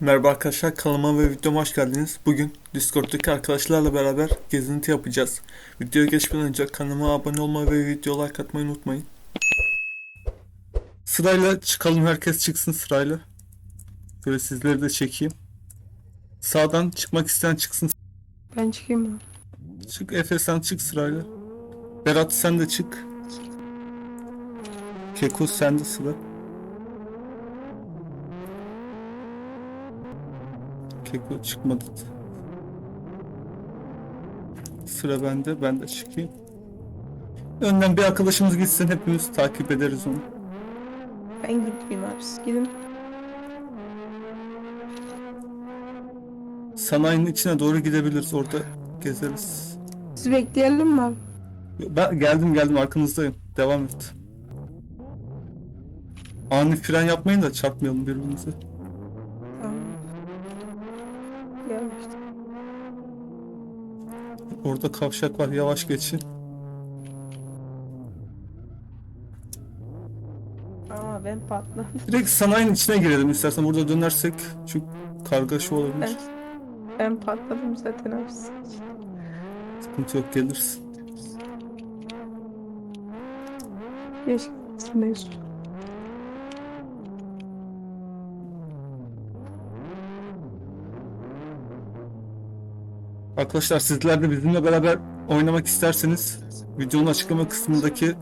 Merhaba arkadaşlar kanalıma ve videoma hoş geldiniz. Bugün Discord'daki arkadaşlarla beraber gezinti yapacağız. Videoya geçmeden önce kanalıma abone olmayı ve video like atmayı unutmayın. Sırayla çıkalım herkes çıksın sırayla. Böyle sizleri de çekeyim. Sağdan çıkmak isteyen çıksın. Ben çıkayım mı? Çık Efe sen çık sırayla. Berat sen de çık. Keko sen de sıra. Keko çıkmadı. Sıra bende. Ben de çıkayım. Önden bir arkadaşımız gitsin. Hepimiz takip ederiz onu. Ben gitmeyeyim abi siz gidin. Sanayinin içine doğru gidebiliriz. Orada gezeriz. Siz bekleyelim mi abi? Ben geldim geldim arkanızdayım. Devam et. Ani fren yapmayın da çarpmayalım birbirimize. Orada kavşak var yavaş geçin. Ama ben patladım. Direkt sanayinin içine girelim istersen burada dönersek çünkü kargaşa olabilir. Ben, ben patladım zaten siz- Sıkıntı yok gelirsin. Geç gitsindeyiz. Arkadaşlar sizler de bizimle beraber oynamak isterseniz videonun açıklama kısmındaki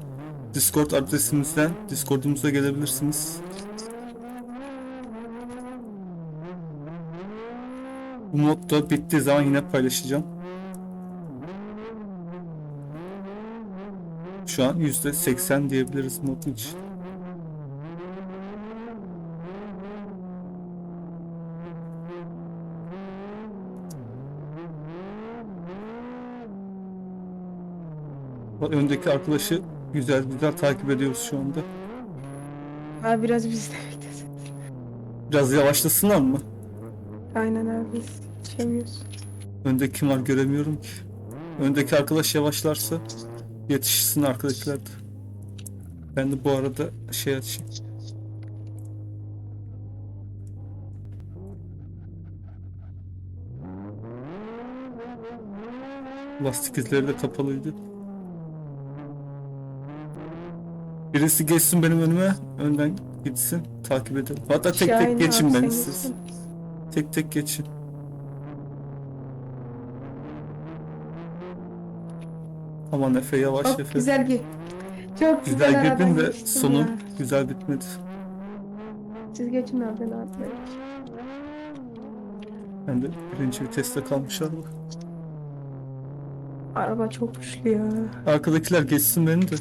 Discord adresimizden Discord'umuza gelebilirsiniz. Bu mod da bittiği zaman yine paylaşacağım. Şu an %80 diyebiliriz modun için. Öndeki arkadaşı güzel güzel takip ediyoruz şu anda. Abi biraz biz de beklesin. Biraz yavaşlasınlar mı? Aynen abi biz geçemiyoruz. Önde kim var göremiyorum ki. Öndeki arkadaş yavaşlarsa yetişsin arkadakiler de. Ben de bu arada şey açayım. Lastik izleri de kapalıydı. Birisi geçsin benim önüme, önden gitsin, takip edelim. Hatta tek Şahin tek abi geçin sen beni siz. geçsin. Tek tek geçin. Aman Efe yavaş Çok Efe. güzel bir çok güzel, Güzel aradan girdin de geçtim sonu ya. güzel bitmedi. Siz geçin abi ben atlayayım. Ben de birinci viteste kalmış araba. Araba çok güçlü ya. Arkadakiler geçsin beni de.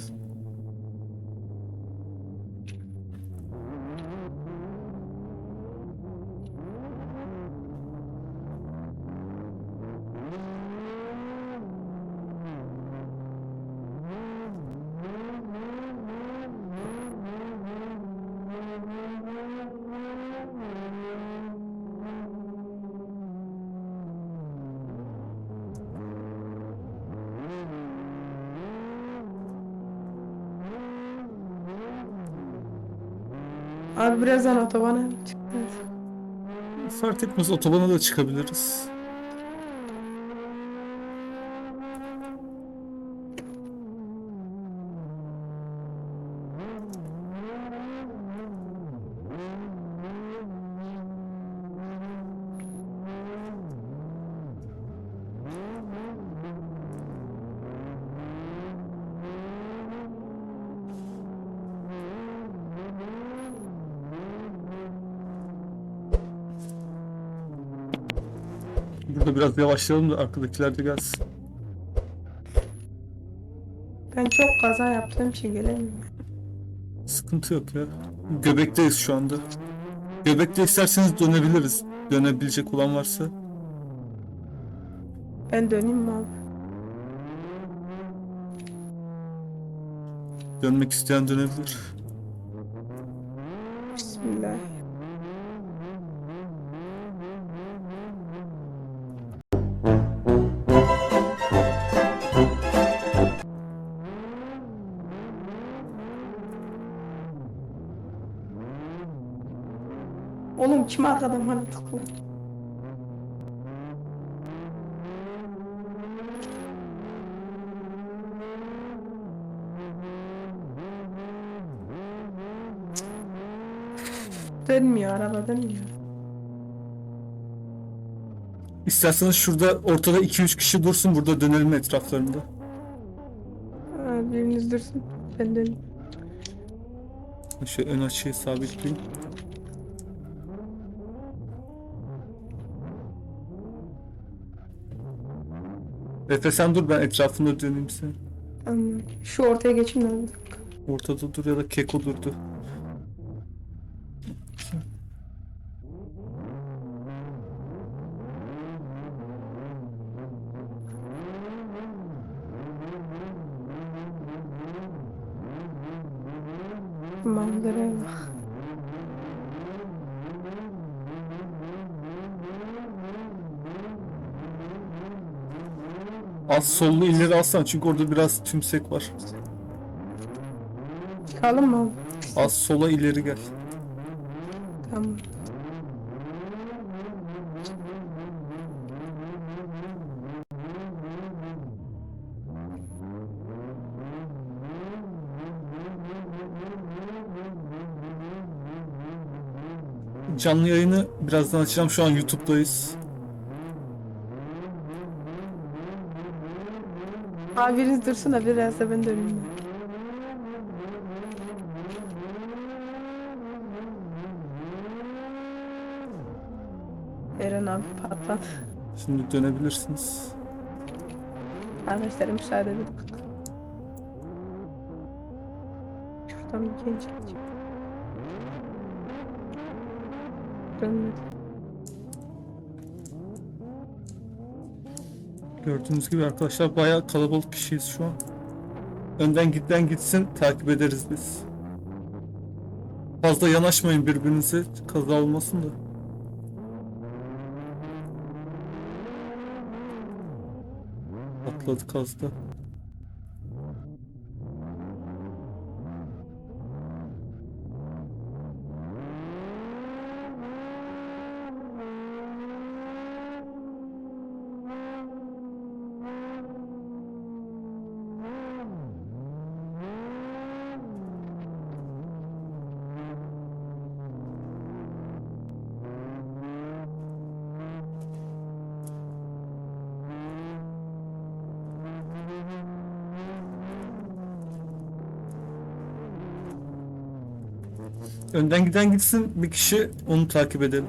Abi birazdan otobana çıkacağız. Fark etmez otobana da çıkabiliriz. Burada biraz yavaşlayalım da arkadakiler de gelsin. Ben çok kaza yaptığım için gelemiyorum. Sıkıntı yok ya. Göbekteyiz şu anda. Göbekte isterseniz dönebiliriz. Dönebilecek olan varsa. Ben döneyim mi abi? Dönmek isteyen dönebilir. Bismillah. Oğlum kim arkadan bana tıklıyor? Dönmüyor araba dönmüyor. İsterseniz şurada ortada 2-3 kişi dursun burada dönelim etraflarında. Ha, biriniz dursun. Ben döneyim. Şu ön açıyı sabitleyeyim. Efe sen dur ben etrafında döneyim sen. Anladım. Şu ortaya geçeyim de. abi. Ortada dur ya da keko durdu. Manzaraya bak. Az sollu ileri alsan çünkü orada biraz tümsek var. Çıkalım mı? Az sola ileri gel. Tamam. Canlı yayını birazdan açacağım. Şu an YouTube'dayız. Abi biriniz dursun da biraz da ben döneyim. Eren abi patlat. Şimdi dönebilirsiniz. Arkadaşlar müsaade edin. Şuradan bir genç geçeyim. Dönmedi. Gördüğünüz gibi arkadaşlar bayağı kalabalık kişiyiz şu an. Önden giden gitsin takip ederiz biz. Fazla yanaşmayın birbirinize kaza olmasın da. Atladık az da. Önden giden gitsin bir kişi onu takip edelim.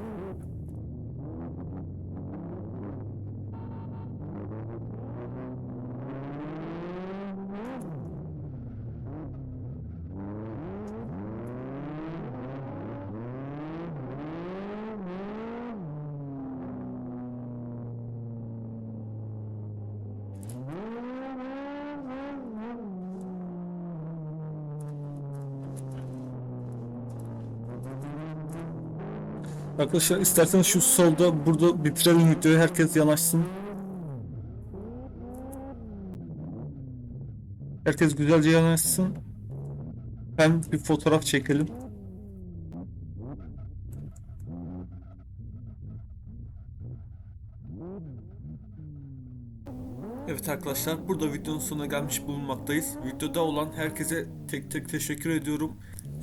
Arkadaşlar isterseniz şu solda burada bitirelim videoyu herkes yanaşsın. Herkes güzelce yanaşsın. Hem bir fotoğraf çekelim. Evet arkadaşlar burada videonun sonuna gelmiş bulunmaktayız. Videoda olan herkese tek tek teşekkür ediyorum.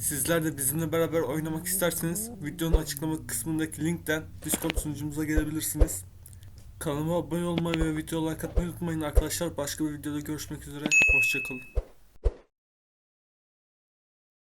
Sizler de bizimle beraber oynamak isterseniz videonun açıklama kısmındaki linkten Discord sunucumuza gelebilirsiniz. Kanalıma abone olmayı ve video like atmayı unutmayın arkadaşlar. Başka bir videoda görüşmek üzere. Hoşçakalın.